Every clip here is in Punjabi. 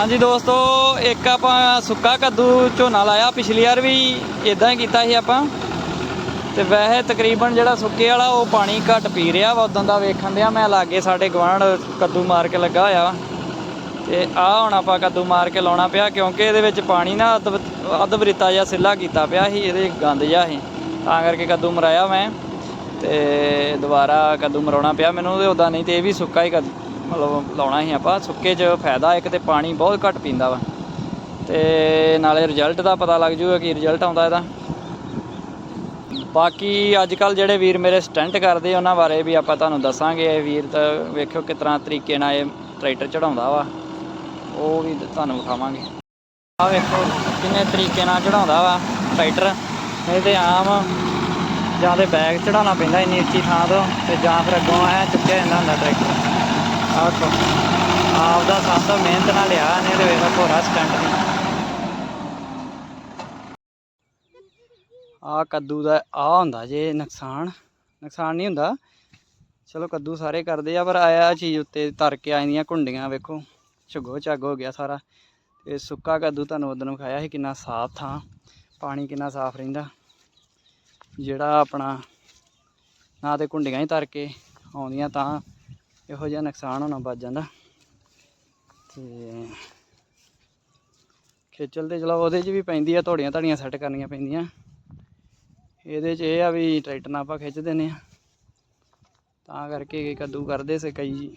ਹਾਂਜੀ ਦੋਸਤੋ, ਇੱਕ ਆਪਾਂ ਸੁੱਕਾ ਕੱਦੂ ਝੋਨਾ ਲਾਇਆ, ਪਿਛਲੀ ਵਾਰ ਵੀ ਇਦਾਂ ਹੀ ਕੀਤਾ ਸੀ ਆਪਾਂ। ਤੇ ਵੈਸੇ ਤਕਰੀਬਨ ਜਿਹੜਾ ਸੁੱਕੇ ਵਾਲਾ, ਉਹ ਪਾਣੀ ਘੱਟ ਪੀ ਰਿਹਾ ਵਾ, ਉਦੋਂ ਦਾ ਵੇਖਣ ਦਿਆ ਮੈਂ, ਲਾਗੇ ਸਾਡੇ ਗਵਾਂਢ ਕੱਦੂ ਮਾਰ ਕੇ ਲੱਗਾ ਹੋਇਆ ਵਾ। ਤੇ ਆਹ ਹੁਣ ਆਪਾਂ ਕੱਦੂ ਮਾਰ ਕੇ ਲਾਉਣਾ ਪਿਆ, ਕਿਉਂਕਿ ਇਹਦੇ ਵਿੱਚ ਪਾਣੀ ਨਾ ਅੱਧ ਅੱਧ ਬਰੀਤਾ ਜਿਹਾ ਸਿੱਲਾ ਕੀਤਾ ਪਿਆ ਸੀ, ਇਹਦੇ ਗੰਦ ਜਿਹਾ ਸੀ। ਤਾਂ ਕਰਕੇ ਕੱਦੂ ਮਰਾਇਆ ਮੈਂ, ਤੇ ਦੁਬਾਰਾ ਕੱਦੂ ਮਰਾਉਣਾ ਪਿਆ ਮੈਨੂੰ, ਤੇ ਉਦਾਂ ਨਹੀਂ ਤੇ ਇਹ ਵੀ ਸੁੱਕਾ ਹੀ ਕੱਦੂ ਮਤਲਬ ਲਾਉਣਾ ਸੀ ਆਪਾਂ, ਸੁੱਕੇ 'ਚ ਫਾਇਦਾ ਇੱਕ ਤੇ ਪਾਣੀ ਬਹੁਤ ਘੱਟ ਪੀਂਦਾ ਵਾ। ਤੇ ਨਾਲੇ ਰਿਜ਼ਲਟ ਦਾ ਪਤਾ ਲੱਗ ਜੂਗਾ ਕੀ ਰਿਜ਼ਲਟ ਆਉਂਦਾ ਇਹਦਾ। ਬਾਕੀ ਅੱਜ ਕੱਲ ਜਿਹੜੇ ਵੀਰ ਮੇਰੇ ਸਟੈਂਟ ਕਰਦੇ, ਉਹਨਾਂ ਬਾਰੇ ਵੀ ਆਪਾਂ ਤੁਹਾਨੂੰ ਦੱਸਾਂਗੇ। ਇਹ ਵੀਰ ਤਾਂ ਵੇਖਿਓ ਕਿਸ ਤਰ੍ਹਾਂ ਤਰੀਕੇ ਨਾਲ ਇਹ ਟਰੈਕਟਰ ਚੜਾਉਂਦਾ ਵਾ। ਉਹ ਵੀ ਤੁਹਾਨੂੰ ਵਿਖਾਵਾਂਗੇ। ਆ ਵੇਖੋ ਕਿੰਨੇ ਤਰੀਕੇ ਨਾਲ ਚੜਾਉਂਦਾ ਵਾ ਟਰੈਕਟਰ ਇਹ ਤੇ ਆਮ ਜਾਂ ਤੇ ਬੈਗ ਚੜਾਉਣਾ ਪੈਂਦਾ ਇੰਨੀ ਉੱਚੀ ਥਾਂ ਤੋਂ, ਤੇ ਜਾਂ ਫਿਰ ਅੱਗੋਂ ਐ ਚੁੱਕਿਆ ਜਾਂਦਾ ਹੁੰਦਾ ਟਰੈਕਟਰ ਆਹ ਆਪ ਦਾ ਸਭ ਮਿਹਨਤ ਨਾਲ ਲਿਆ ਨੇ ਤੇ ਵੇਖੋ ਭੋਰਾ ਸਟੈਂਟ ਨਹੀਂ ਆ ਕੱਦੂ ਦਾ ਆ ਹੁੰਦਾ ਜੇ ਨੁਕਸਾਨ। ਨੁਕਸਾਨ ਨਹੀਂ ਹੁੰਦਾ। ਚਲੋ ਕੱਦੂ ਸਾਰੇ ਕਰਦੇ ਆ, ਪਰ ਆਇਆ ਚੀਜ਼ ਉੱਤੇ ਤਰ ਕੇ ਆ ਜਾਂਦੀਆਂ ਘੁੰਡੀਆਂ ਵੇਖੋ। ਝੁੱਗੋ ਝੱਗ ਹੋ ਗਿਆ ਸਾਰਾ। ਤੇ ਸੁੱਕਾ ਕੱਦੂ ਤੁਹਾਨੂੰ ਉਦੋਂ ਖਾਇਆ ਸੀ, ਕਿੰਨਾ ਸਾਫ਼ ਥਾਂ। ਪਾਣੀ ਕਿੰਨਾ ਸਾਫ਼ ਰਹਿੰਦਾ। ਜਿਹੜਾ ਆਪਣਾ ਨਾ ਤੇ ਘੁੰਡੀਆਂ ਹੀ ਤਰ ਕੇ ਆਉਂਦੀਆਂ ਤਾਂ ਇਹੋ ਜਿਹਾ ਨੁਕਸਾਨ ਹੋਣਾ ਬਚ ਜਾਂਦਾ। ਤੇ ਖੇਚਲ ਤੇ ਚਲੋ ਉਹਦੇ 'ਚ ਵੀ ਪੈਂਦੀ ਆ, ਧੋੜੀਆਂ ਧੜੀਆਂ ਸੈੱਟ ਕਰਨੀਆਂ ਪੈਂਦੀਆਂ। ਇਹਦੇ 'ਚ ਇਹ ਆ ਵੀ ਟਰੈਕਟਰ ਨਾਲ ਆਪਾਂ ਖਿੱਚ ਦਿੰਦੇ ਆ। ਤਾਂ ਕਰਕੇ ਕੱਦੂ ਕਰਦੇ ਸੀ ਕਈ।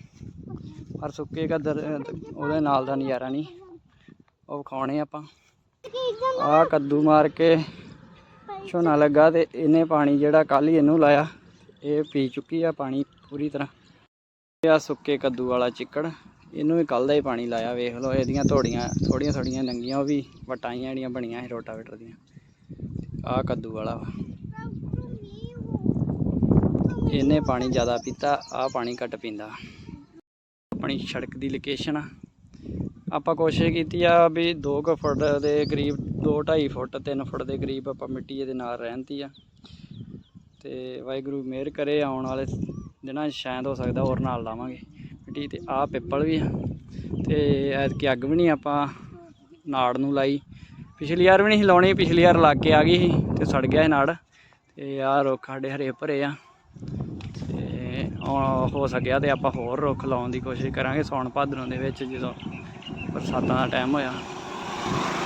ਪਰ ਸੁੱਕੇ ਕੱਦਰ, ਉਹਦੇ ਨਾਲ ਦਾ ਨਜ਼ਾਰਾ ਨਹੀਂ। ਉਹ ਵਿਖਾਉਣੇ ਆਪਾਂ। ਆ ਕੱਦੂ ਮਾਰ ਕੇ ਝੋਨਾ ਲੱਗਾ ਤੇ ਇਹਨੇ ਪਾਣੀ ਜਿਹੜਾ ਕੱਲ ਹੀ ਇਹਨੂੰ ਲਾਇਆ। ਇਹ ਪੀ ਚੁੱਕੀ ਆ ਪਾਣੀ ਪੂਰੀ ਤਰ੍ਹਾਂ। ਆ ਸੁੱਕੇ ਕੱਦੂ ਵਾਲਾ ਚਿੱਕੜ। ਇਹਨੂੰ ਵੀ ਕੱਲ ਦਾ ਹੀ ਪਾਣੀ ਲਾਇਆ, ਵੇਖ ਲਓ, ਇਹਦੀਆਂ ਥੋੜੀਆਂ ਥੋੜੀਆਂ ਥੋੜੀਆਂ ਨੰਗੀਆਂ, ਉਹ ਵੀ ਵਟਾਈਆਂ ਜਿਹੜੀਆਂ ਬਣੀਆਂ ਸੀ ਰੋਟਾਵੇਟਰ ਦੀਆਂ। ਆ ਕੱਦੂ ਵਾਲਾ ਵਾ। ਇਹਨੇ ਪਾਣੀ ਜ਼ਿਆਦਾ ਪੀਤਾ ਆ ਪਾਣੀ ਘੱਟ ਪੀਂਦਾ। ਆਪਣੀ ਸੜਕ ਦੀ ਲੋਕੇਸ਼ਨ ਆ। ਆਪਾਂ ਕੋਸ਼ਿਸ਼ ਕੀਤੀ ਆ ਵੀ 2 ਕੁ ਫੁੱਟ ਦੇ ਕਰੀਬ 2 2.5 ਫੁੱਟ 3 ਫੁੱਟ ਦੇ ਕਰੀਬ ਆਪਾਂ ਮਿੱਟੀ ਇਹਦੇ ਨਾਲ ਰਹਿੰਦੀ ਆ। ਤੇ ਵਾਹਿਗੁਰੂ ਮਿਹਰ ਕਰੇ, ਆਉਣ ਵਾਲੇ ਦਿਨਾਂ ਸ਼ਾਇਦ ਹੋ ਸਕਦਾ ਹੋਰ ਨਾਲ ਲਾਵਾਂਗੇ। ਮਿੱਟੀ ਤੇ ਆਹ ਪਿੱਪਲ ਵੀ ਆ। ਤੇ ਐਤਕੀ ਅੱਗ ਵੀ ਨਹੀਂ ਆਪਾਂ ਨਾੜ ਨੂੰ ਲਾਈ। ਪਿਛਲੀ ਵਾਰ ਵੀ ਨਹੀਂ ਸੀ ਲਾਉਣੀ, ਪਿਛਲੀ ਵਾਰ ਲੱਗ ਕੇ ਆ ਗਈ ਸੀ ਤੇ ਸੜ ਗਿਆ ਸੀ ਨਾੜ। ਤੇ ਆਹ ਰੁੱਖ ਸਾਡੇ ਹਰੇ ਭਰੇ ਆ। ਤੇ ਹੋ ਸਕਿਆ ਤੇ ਆਪਾਂ ਹੋਰ ਰੁੱਖ ਲਾਉਣ ਦੀ ਕੋਸ਼ਿਸ਼ ਕਰਾਂਗੇ ਸੌਣ ਭਾਦਰੋਂ ਦੇ ਵਿੱਚ ਜਦੋਂ ਬਰਸਾਤਾਂ ਦਾ ਟਾਈਮ ਹੋਇਆ।